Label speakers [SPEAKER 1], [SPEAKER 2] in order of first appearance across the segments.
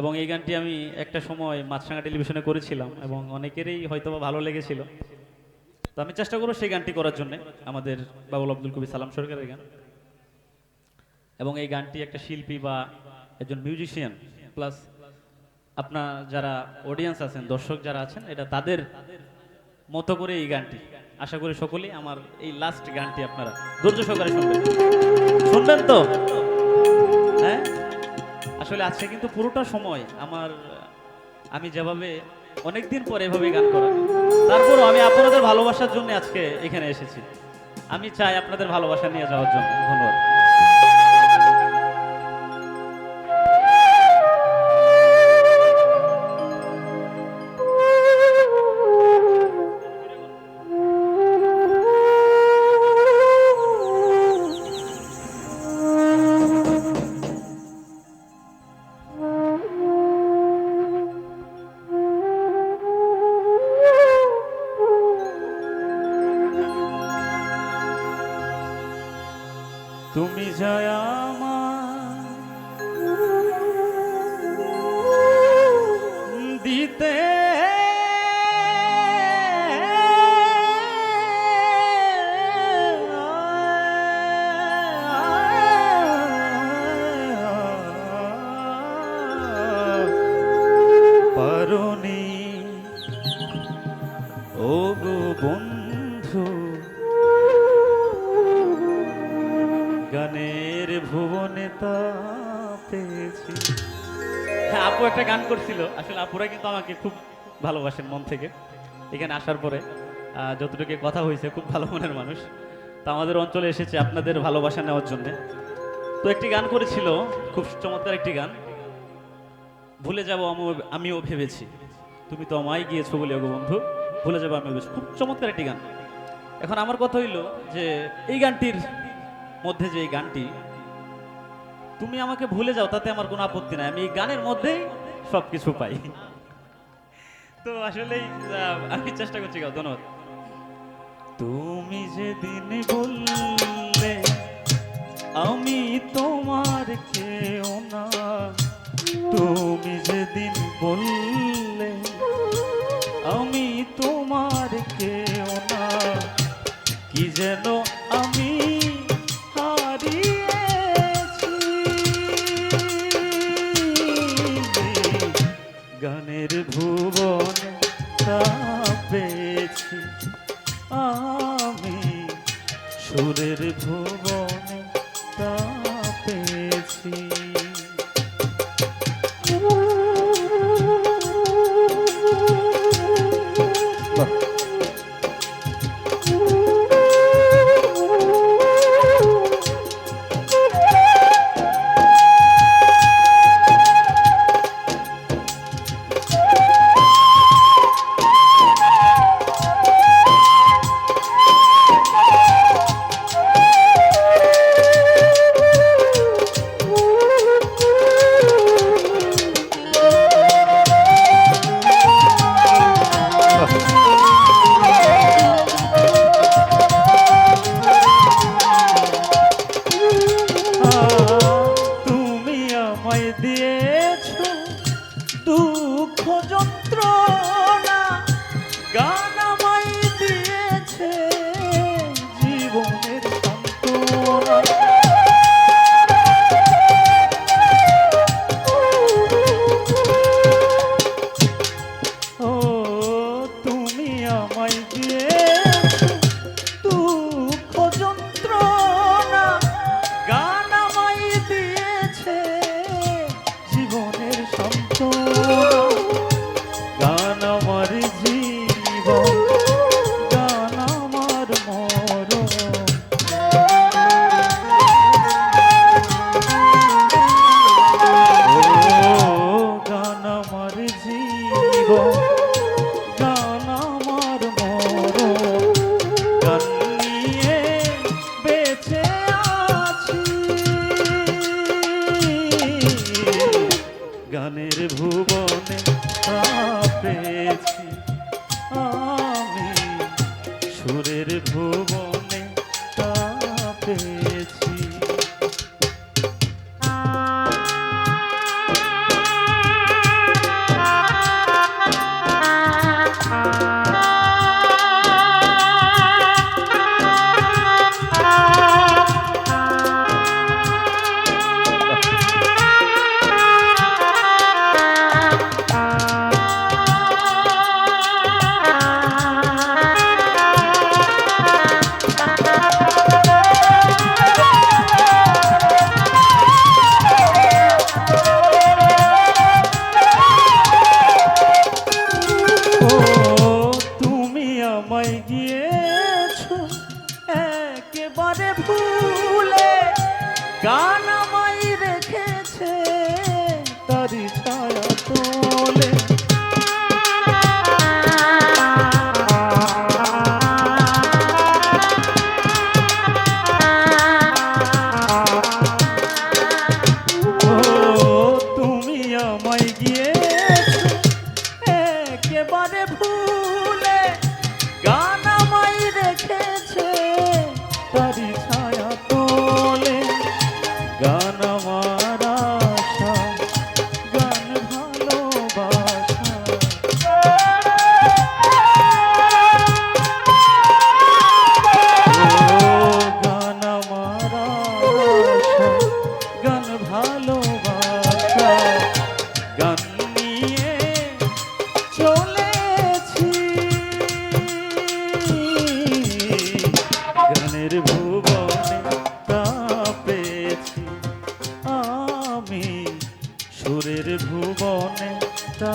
[SPEAKER 1] এবং এই গানটি আমি একটা সময় মাছরাঙা টেলিভিশনে করেছিলাম এবং অনেকেরই হয়তো ভালো লেগেছিল। তো আমি চেষ্টা করব সেই গানটি করার জন্য, আমাদের বাবুল আব্দুল কবি সালাম সরকারের গান। এবং এই গানটি একটা শিল্পী বা একজন মিউজিশিয়ান প্লাস আপনার যারা অডিয়েন্স আছেন, দর্শক যারা আছেন, এটা তাদের মতো করে এই গানটি। আশা করি সকলেই আমার এই লাস্ট গানটি আপনারা ধৈর্য সহকারে শুনবেন। শুনবেন তো? হ্যাঁ? আসলে আজকে কিন্তু পুরোটা সময় আমার, আমি যেভাবে অনেকদিন পরে এভাবে গান করা। তারপরও আমি আপনাদের ভালোবাসার জন্য আজকে এখানে এসেছি। আমি চাই আপনাদের ভালোবাসা নিয়ে যাওয়ার জন্য। ধন্যবাদ। একটা গান করছিল। আসলে আপুরা কিন্তু আমাকে খুব ভালোবাসেন মন থেকে। এখানে আসার পরে যতটুকু কথা হয়েছে, খুব ভালো মনের মানুষ। তো আমাদের অঞ্চলে এসেছে আপনাদের ভালোবাসা নেওয়ার জন্যে। তো একটি গান করেছিল, খুব চমৎকার একটি গান। ভুলে যাব আমিও- ভেবেছি। তুমি তো আমায় গিয়েছো বলে গো বন্ধু। ভুলে যাব, আমিও ভেবেছি। খুব চমৎকার একটি গান। এখন আমার কথা হইল যে, এই গানটির মধ্যে যে এই গানটি, তুমি আমাকে ভুলে যাও, তাতে আমার কোনো আপত্তি নাই। আমি এই গানের মধ্যেই সব কিছু পাই। তো আসলেই আমি চেষ্টা করছি গাও, ধন্যবাদ। তুমি যেদিন বললে, আমি তোমার কেউ না। তুমি যেদিন বললে, আমি তোমার কেউ না। কি যেন সন্তোষ ভুবনে তা পেয়েছি। ভুবনে তা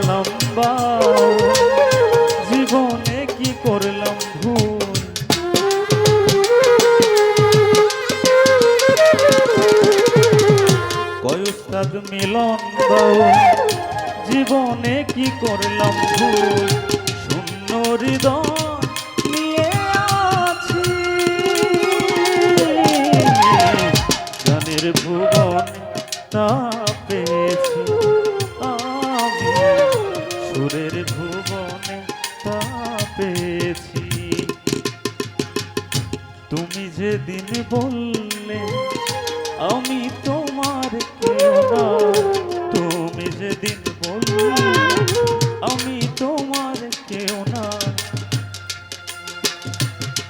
[SPEAKER 1] লম্বা জীবনে কি করলাম ভুল? কয়ুস্তাদ মিলন জীবনে কি করলাম ভুল? তুমি যেদিন বললে, আমি তোমার তুমি যেদিন বললে, আমি তোমার কেউ না।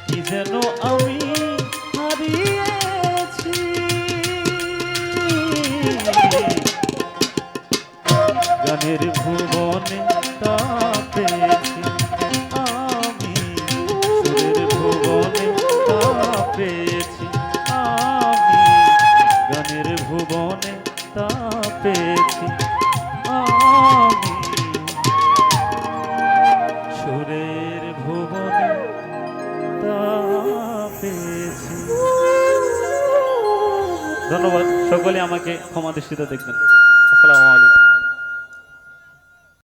[SPEAKER 1] কি যেন আমি হারিয়েছি। গানের ভুবনে পেয়েছি। সুরের ভুবনে পেয়েছি। ধন্যবাদ সকলে আমাকে ক্ষমা দৃষ্টিতে দেখবেন। আসসালামু আলাইকুম।